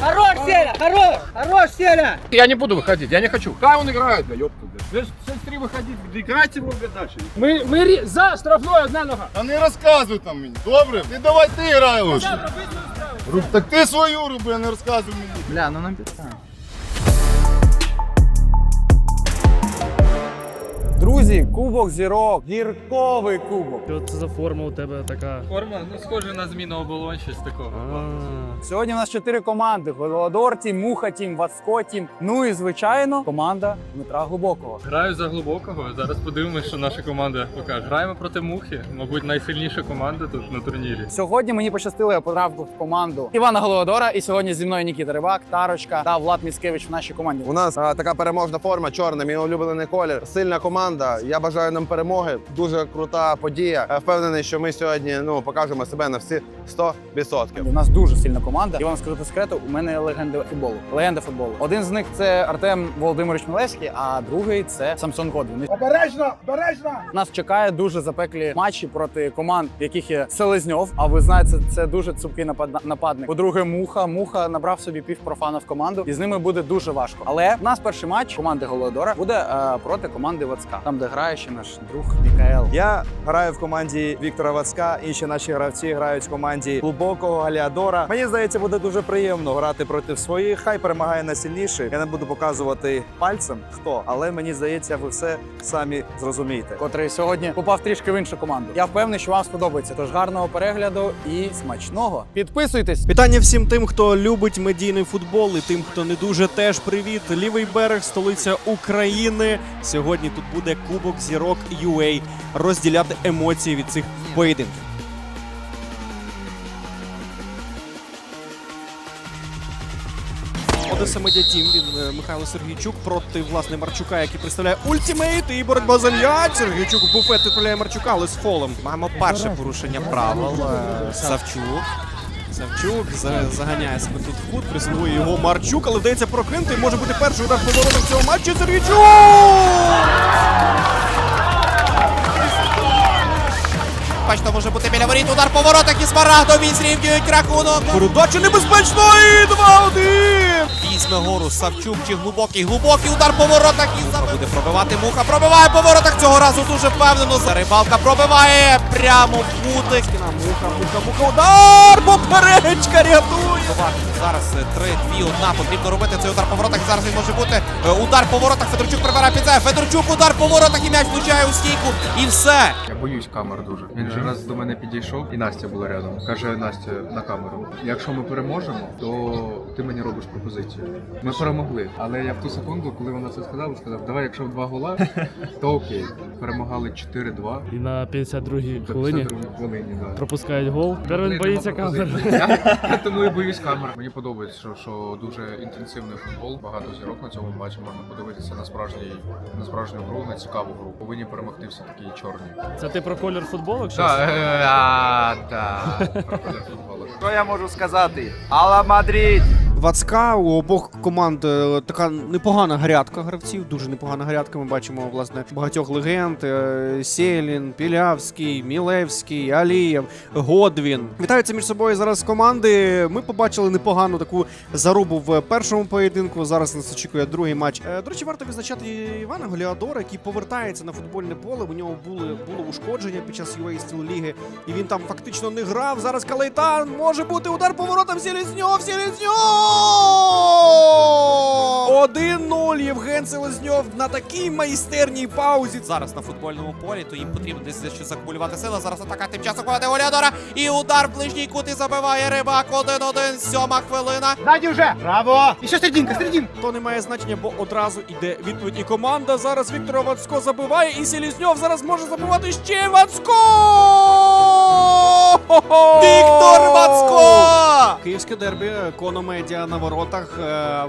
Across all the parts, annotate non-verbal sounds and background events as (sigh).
Хорош, Селя, хорош, хорош, Селя. Я не буду выходить, я не хочу. Хай он играет, да ёпта. Без три выходить, играйте его, блядь, дальше. Ми, ми рі- за штрафною одна нога. Та не розказуй там мені, добре? Ти давай ти грай лучше. Руб, так ти свою роби, а не розказуй мені. Бля, ну нам підстане. Друзі, кубок зірок, гірковий кубок. Що це за форма у тебе така? Форма, ну схоже на зміну оболонь, щось такого. Сьогодні у нас чотири команди: Голодор Тім, Муха Тім, Вацко Тім. Ну і звичайно, команда Дмитра Глибокого. Граю за глибокого. Зараз подивимось, що наша команда покаже. Граємо проти мухи, мабуть, найсильніша команда тут на турнірі. Сьогодні мені пощастило, я потрапив в команду Івана Голодора. І сьогодні зі мною Нікіта Рибак, Тарочка та Влад Міскевич в нашій команді. У нас а, така переможна форма, чорна, мій улюблений колір. Сильна команда. Я бажаю нам перемоги. Дуже крута подія. Я впевнений, що ми сьогодні ну покажемо себе на всі 100%. У нас дуже сильна команда. І вам скажу по секрету, у мене легенда футболу. Легенда футболу. Один з них це Артем Володимирович Мілевський, а другий це Самсон Годвін. Обережно, обережно. Нас чекає дуже запеклі матчі проти команд, в яких є Селезньов. А ви знаєте, це дуже цупкий напад- нападник. По-друге, муха. Муха набрав собі пів профана в команду, і з ними буде дуже важко. Але в нас перший матч команди Голодора буде е, проти команди Вацка, там де грає ще наш друг Мікаел. Я граю в команді Віктора Вацка. Інші наші гравці грають в команді глибокого Галіадора. Мені здається, буде дуже приємно грати проти своїх. Хай перемагає найсильніший. Я не буду показувати пальцем хто, але мені здається, ви все самі зрозумієте. Котрий сьогодні попав трішки в іншу команду. Я впевнений, що вам сподобається. Тож гарного перегляду і смачного. Підписуйтесь. Вітання всім тим, хто любить медійний футбол, і тим, хто не дуже теж привіт. Лівий берег, столиця України. Сьогодні тут буде Кубок Зірок UA розділяти емоції від цих поєдинків. Одеса Медіа Тім від е, Михайло Сергійчук проти власне Марчука, який представляє ультимейт і боротьба за м'яч. Сергійчук в буфет відправляє Марчука, але з фолом. Маємо перше порушення правил. Е, Савчук. Савчук заганяє себе тут в кут, присвоює його Марчук, але вдається прокинути. Може бути перший удар по воротах цього матчу. Сергійчук! Воріт. Удар по воротах і Смарагдові зрівнюють рахунок. Передача небезпечно і 2-1! Візьме гору Савчук чи глибокий, глибокий удар по воротах і забив. Буде пробивати муха. Пробиває по воротах цього разу дуже впевнено. Зарибалка пробиває прямо в кутик. Муха, муха, муха, удар! Поперечка рятує! Зараз 3-2-1. Потрібно робити цей удар по воротах. Зараз він може бути е, удар по воротах. Федорчук прибирає під себе. Федорчук удар по воротах і м'яч влучає у стійку. І все. Я боюсь камер дуже. Він же раз до мене підійшов, і Настя була рядом. Каже Настя на камеру: якщо ми переможемо, то ти мені робиш пропозицію. Ми перемогли. Але я в ту секунду, коли вона це сказала, сказав: давай, якщо в два гола, то окей. Перемагали 4-2. І на 52-й хвилині 52 хвилині, да. пропускають гол. Тепер він боїться камер. (laughs) Я, я тому і боюсь камер. Мені подобається, що, що дуже інтенсивний футбол, багато зірок на цьому матчі. Можна подивитися на справжній на справжню гру, на цікаву гру. Повинні перемогти всі такі чорні. Це ти про колір футболок? Так, е, так. Про колір футболу. Що я можу сказати? Алла Мадрид! Вацка у обох команд е, така непогана грядка гравців, дуже непогана грядка. Ми бачимо власне багатьох легенд: е, Сєлін, Пілявський, Мілевський, Алієв, Годвін. Вітаються між собою зараз команди. Ми побачили непогану таку зарубу в першому поєдинку. Зараз нас очікує другий матч. Е, До речі, варто відзначати Івана Голіадора, який повертається на футбольне поле. У нього були було ушкодження під час UA Стіл Ліги, і він там фактично не грав. Зараз Калейтан може бути удар поворотом Селезньов, Селезньов! 1-0 Євген Селезньов на такій майстерній паузі. Зараз на футбольному полі, то їм потрібно десь дещо закумулювати сили. Зараз атака тим часом команди Голядора. І удар в ближній кут і забиває рибак 1-1. Сьома хвилина. Сзади уже. Браво. Еще серединка, серединка. То не має значення, бо одразу йде відповідь. І команда зараз Віктора Вацько забиває, і Селезньов зараз може забивати ще Вацько! Віктор Вацько! Київське дербі, Кономедіа на воротах. е,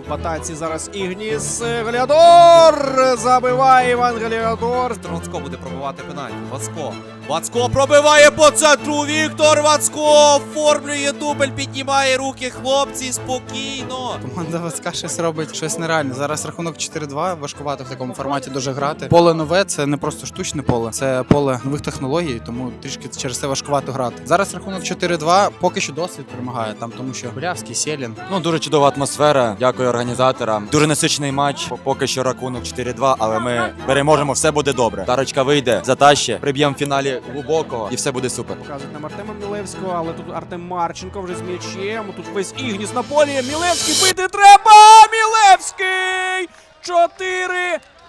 В атаці зараз Ігніс Галіадор забиває Іван Галіадор. Вацько буде пробивати пенальті. Вацько. Вацько пробиває по центру. Віктор Вацько оформлює дубль, піднімає руки. Хлопці, спокійно. Команда Вацка щось робить щось нереальне. Зараз рахунок 4-2, важкувато в такому форматі дуже грати. Поле нове це не просто штучне поле, це поле нових технологій, тому трішки через це важкувато грати. Зараз Рахунок 4-2. Поки що досвід перемагає там, тому що Білявський, Селін. Ну дуже чудова атмосфера. Дякую організаторам. Дуже насичений матч. Поки що рахунок 4-2, але ми переможемо. Все буде добре. Тарочка вийде, затаще, приб'ємо в фіналі глибокого і все буде супер. Показують нам Артема Мілевського, але тут Артем Марченко вже з м'ячем. Тут весь Ігніс на полі. Мілевський бити треба! Мілевський!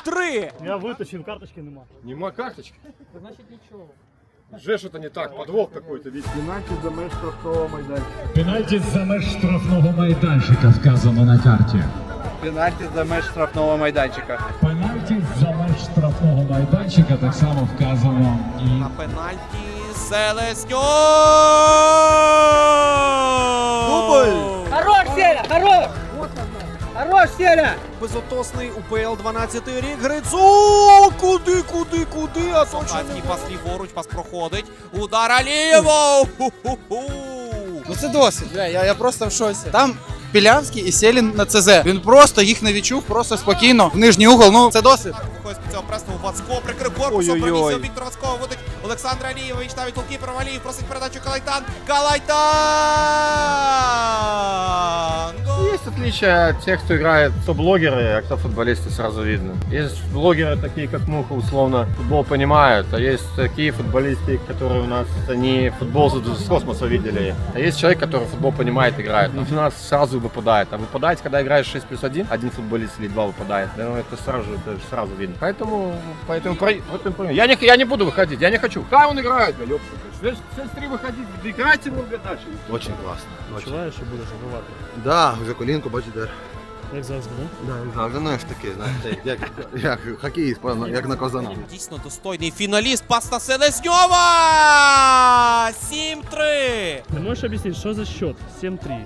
4-3. Я витащив, карточки нема. Нема карточки. Значит ничего. Уже что-то не так, подвох какой-то, видите. Пенальті за меж штрафного майданчика вказано на карті. Пенальті за меж штрафного майданчика. Пенальті за меж штрафного майданчика так само вказано і На пенальті Селезньов! Хорош, Селя, хорош! Хорош, Селя! Безотосний УПЛ 12 рік. Грицу! Куди, куди, куди? А точно пас ліворуч, пас проходить. Удар Алієво! Ну це досвід, бля, я, я просто в шоці. Там Білявський і Селін на ЦЗ. Він просто їх не відчув, просто спокійно в нижній угол. Ну це досвід. Виходить з цього пресного Вацко, прикрив корпусом, Ой-ой-ой. Віктор Вацко, вводить Олександр Алієва, відчитав від голкіпера просить передачу Калайтан. Калайтан! Есть отличие от тех, кто играет, кто блогеры, а кто футболисты, сразу видно. Есть блогеры такие, как Муха, условно, футбол понимают, а есть такие футболисты, которые у нас, они футбол с космоса видели. А есть человек, который футбол понимает, играет. Ну, у нас сразу выпадает. А выпадает, когда играешь 6 плюс 1, один футболист или два выпадает. Да, ну, это сразу, это сразу видно. Поэтому, поэтому, поэтому я, не, я не буду выходить, я не хочу. Хай он играет, ёпта. 6-3 выходить, играйте его дальше. Очень класно. Очень. Відчуваєш, що будеш забивати? Да, вже колінку, бачите. Як завжди, да? Да, завжди знаєш таке, знаєте, як, як хокеїст, як на козана. Дійсно достойний фіналіст, пас на Селезньова! 7-3! Ти можеш об'яснити, що за счет? 7-3.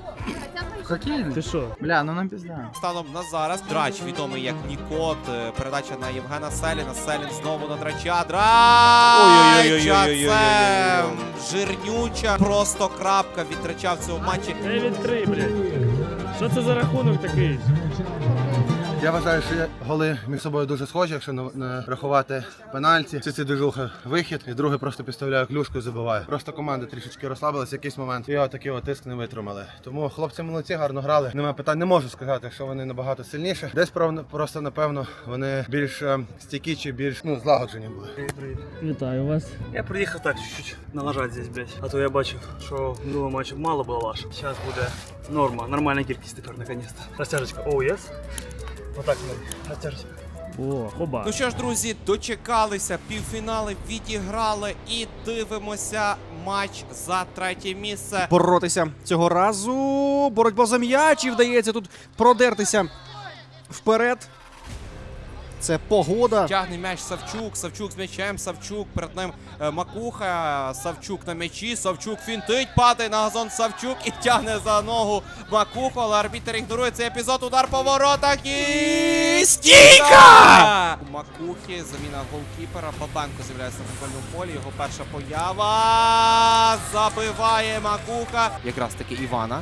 Хокейний? Ти що? Бля, ну нам пізда. Станом на зараз драч відомий як Нікот. Е, передача на Євгена Селіна. Селін знову на драча. Драч! Це жирнюча просто крапка від драча в цьому матчі. 9-3, блядь. Що це за рахунок такий? Я вважаю, що голи між собою дуже схожі, якщо рахувати пенальті. Це ці движуха вихід, і другий просто підставляє клюшку і забиває. Просто команда трішечки розслабилась в якийсь момент. І отакий от тиск не витримали. Тому хлопці молодці, гарно грали. Немає питань, не можу сказати, що вони набагато сильніші. Десь просто напевно вони більш е, стійкі чи більш ну злагоджені були. Вітаю вас. Я приїхав так чуть-чуть налажати здесь, блядь. А то я бачив, що в минулому матчі мало було ваш. Зараз буде норма, нормальна кількість тепер наконец-то. Розтяжечка. Оу, єс. Отак ми. Розтяжечка. О, хоба. Ну що ж, друзі, дочекалися, півфінали відіграли і дивимося матч за третє місце. боротися цього разу. Боротьба за м'яч і вдається тут продертися вперед. Це погода. Тягне м'яч Савчук, Савчук з м'ячем, Савчук, перед ним е, Макуха, Савчук на м'ячі, Савчук фінтить, падає на газон Савчук і тягне за ногу Макуху, але арбітер ігнорує цей епізод, удар по воротах і стійка! У Макухи заміна голкіпера, Бабенко з'являється на футбольному полі, його перша поява, забиває Макуха, якраз таки Івана.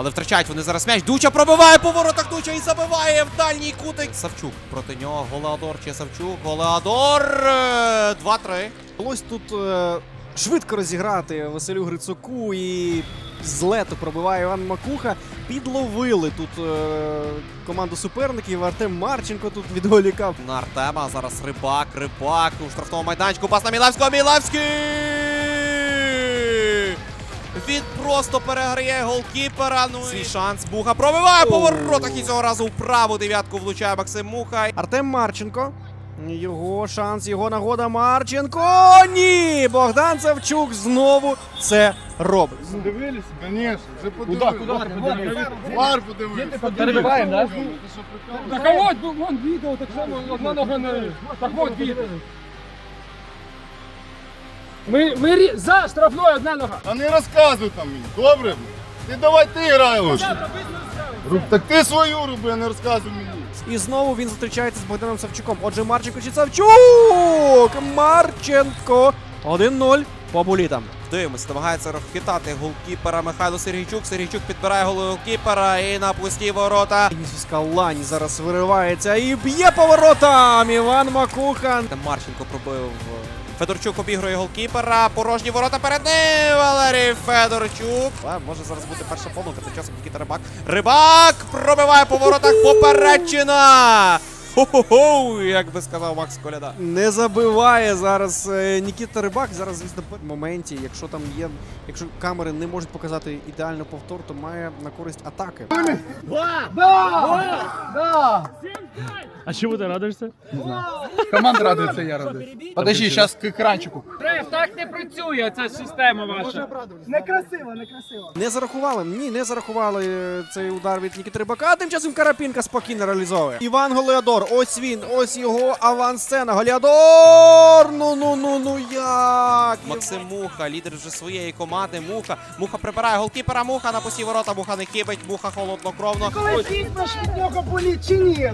Але втрачають вони зараз м'яч. Дуча пробиває по воротах Дуча і забиває в дальній кутик. Савчук проти нього. Голеадор чи Савчук. Голеадор. е, 2-3. Вдалось тут е, швидко розіграти Василю Грицуку і з лету пробиває Іван Макуха. Підловили тут е, команду суперників. Артем Марченко тут відволікав. На Артема. Зараз рибак, рибак у штрафному майданчику. Пас на Мілевського. Мілевський! Він просто переграє голкіпера. Ну свій шанс. Муха пробиває по воротах і цього разу в праву дев'ятку влучає Максим Муха. Артем Марченко. Його шанс, його нагода Марченко. Ні! Богдан Савчук знову це робить. Дивились? Звісно, вже подивились. Куди? Вар подивився. Перебиваємо, да? Так а от, вон відео, так само, одна нога на... Так от відео. Ми, ми рі- за штрафною одна нога. А не розказуй там мені, добре? Ти давай ти грай лучше. Руб, так ти свою роби, а не розказуй мені. І знову він зустрічається з Богданом Савчуком. Отже, Марченко чи Савчук! Марченко 1-0 по булітам. Дивимось, намагається розхитати голкіпера Михайло Сергійчук. Сергійчук підбирає голову голкіпера і на пусті ворота. Лань зараз виривається і б'є по воротам. Іван Макухан. Марченко пробив Федорчук обігрує голкіпера. Порожні ворота перед ним. Валерій Федорчук. А, може зараз бути перша помилка. Тим часом Нікіта Рибак. Рибак пробиває по воротах поперечина. Хо-хо-хо, як би сказав Макс Коляда. Не забиває зараз е, Нікіта Рибак. Зараз, звісно, в моменті, якщо там є, якщо камери не можуть показати ідеально повтор, то має на користь атаки. А чему ты радуешься? Команда радується, я радуюсь. Подожди, зараз к екранчику. Так не працює ця система ваша. Некрасиво, Не зарахували. Ні, не зарахували е, цей удар від Нікіти Рибака. А тим часом Карапінка спокійно реалізовує. Іван Голеадор. Ось він, ось його авансцена. Голеадор! Ну ну ну ну як? Максим Муха, лідер вже своєї команди. Муха. Муха прибирає голкіпера. Муха на пусті ворота. Муха не кибить. Муха холоднокровно.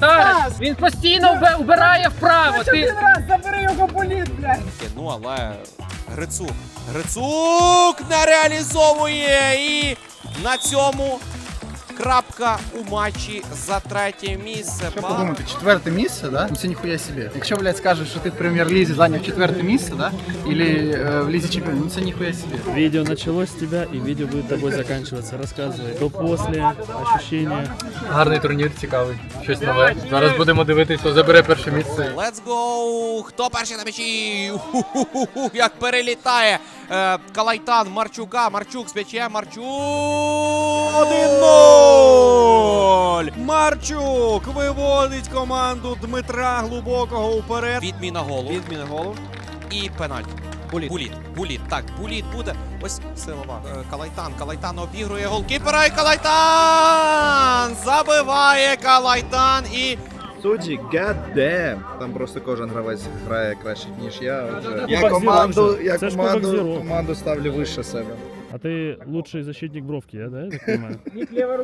Так, він постійно вб- вбирає вправо. Ти Ну але Грицук. Грицук не реалізовує. І на цьому крапка у матчі за третє місце. Що подумати, четверте місце, да? Ну це ніхуя собі. Якщо, блядь, скажеш, що ти в прем'єр-лізі зайняв четверте місце, да? Или е, в лізі чемпіонів, ну це ніхуя собі. Видео началось с тебя, и видео будет тобой заканчиваться. Рассказывай. До после, ощущения. Гарний турнір, цікавий. Щось нове. Зараз будемо дивитися, хто забере перше місце. Let's go! Хто перший на м'ячі? Ху-ху-ху-ху, Як перелітає Калайтан Марчука. Марчук з м'ячем. Марчук! 1-0! Марчук виводить команду Дмитра Глубокого уперед. Відміна голу. Відміна голу. І пенальті. Буліт. Буліт. Буліт. Так, буліт буде. Ось силова. Е, Калайтан. Калайтан обігрує голкіпера. І Калайтан! Забиває Калайтан і Судді, god damn. Там просто кожен гравець грає краще, ніж я. Вже. Я команду, я. Це ж Кубок команду, Зіро. команду ставлю вище себе. А ты лучший защитник бровки, я, да, я так понимаю? (laughs)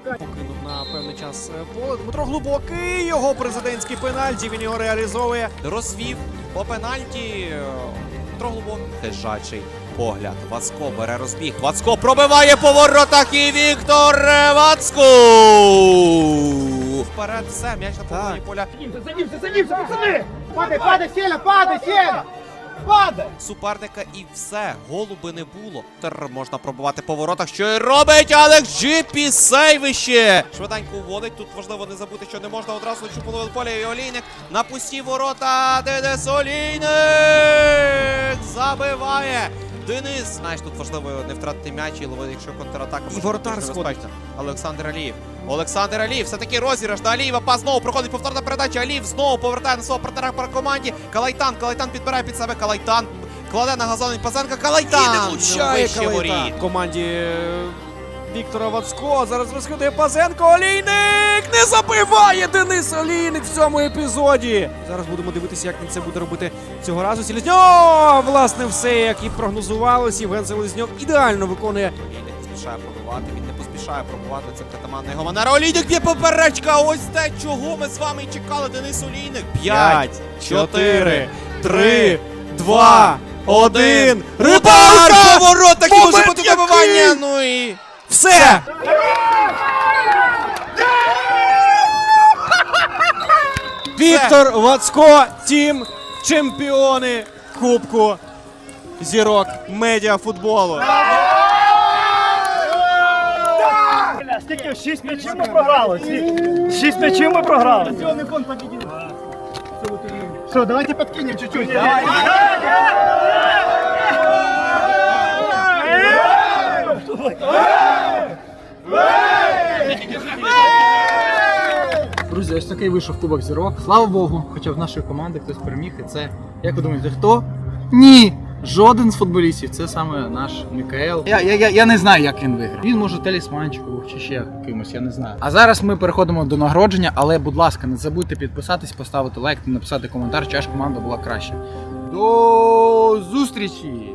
Покинув на певний час е, поле. Дмитро Глубокий. Його президентський пенальті. Він його реалізовує. розвів по пенальті. е, Петро Глубокий. Хижачий погляд. Вацко бере розбіг. Вацко пробиває по воротах і Віктор Вацко. Вперед все, м'яч на половині поля. Суперника і все, голу би не було. Тер можна пробувати по воротах, що і робить Алекс Джипі сейвище. Швиденько уводить. Тут важливо не забути, що не можна одразу цю половину поля. І Олійник на пусті ворота. Денис Олійник забиває. Денис, знаєш, тут важливо не втратити м'яч, і ловити, якщо контратака. І воротар сходить. Олександр Алієв. Олександр Алієв, все-таки розіграш до Алієва. Пас знову проходить повторна передача. Алієв знову повертає на свого партнера по команді. Калайтан, Калайтан підбирає під себе Калайтан. Кладе на газон Пазенка. Калайтан. І не влучає Вище Калайта. воріт. Команді е, Віктора Вацко. Зараз розходить Пазенко. Олійник не забиває Денис Олійник в цьому епізоді. Зараз будемо дивитися, як він це буде робити цього разу. Селезньов! Власне, все, як і прогнозувалось. Євген Селезньов ідеально виконує Олійник поспішає пробувати, він не поспішає пробувати. Це притаманна його манера. Олійник є поперечка. Ось те, чого ми з вами і чекали. Денис Олійник. П'ять, чотири, три, два, один. Рибалка! Ворота, які може бути добивання. Ну і все. Віктор Вацко, тім чемпіони Кубку зірок медіафутболу. Скільки? Шість м'ячів ми програли. Шість м'ячів ми програли. Що, давайте подкинем чуть-чуть. Друзі, ось такий вийшов Кубок Зірок. Слава Богу, хоча в нашої команди хтось переміг. І це, як ви думаєте, хто? Ні! Жоден з футболістів, це саме наш Мікаел. Я, я, я, я не знаю, як він виграв. Він може талісманчик був чи ще кимось, я не знаю. А зараз ми переходимо до нагородження, але, будь ласка, не забудьте підписатись, поставити лайк та написати коментар, чия ж команда була краща. До зустрічі!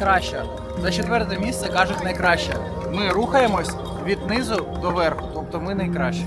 найкраща. За четверте місце кажуть найкраща. Ми рухаємось від низу до верху, тобто ми найкращі.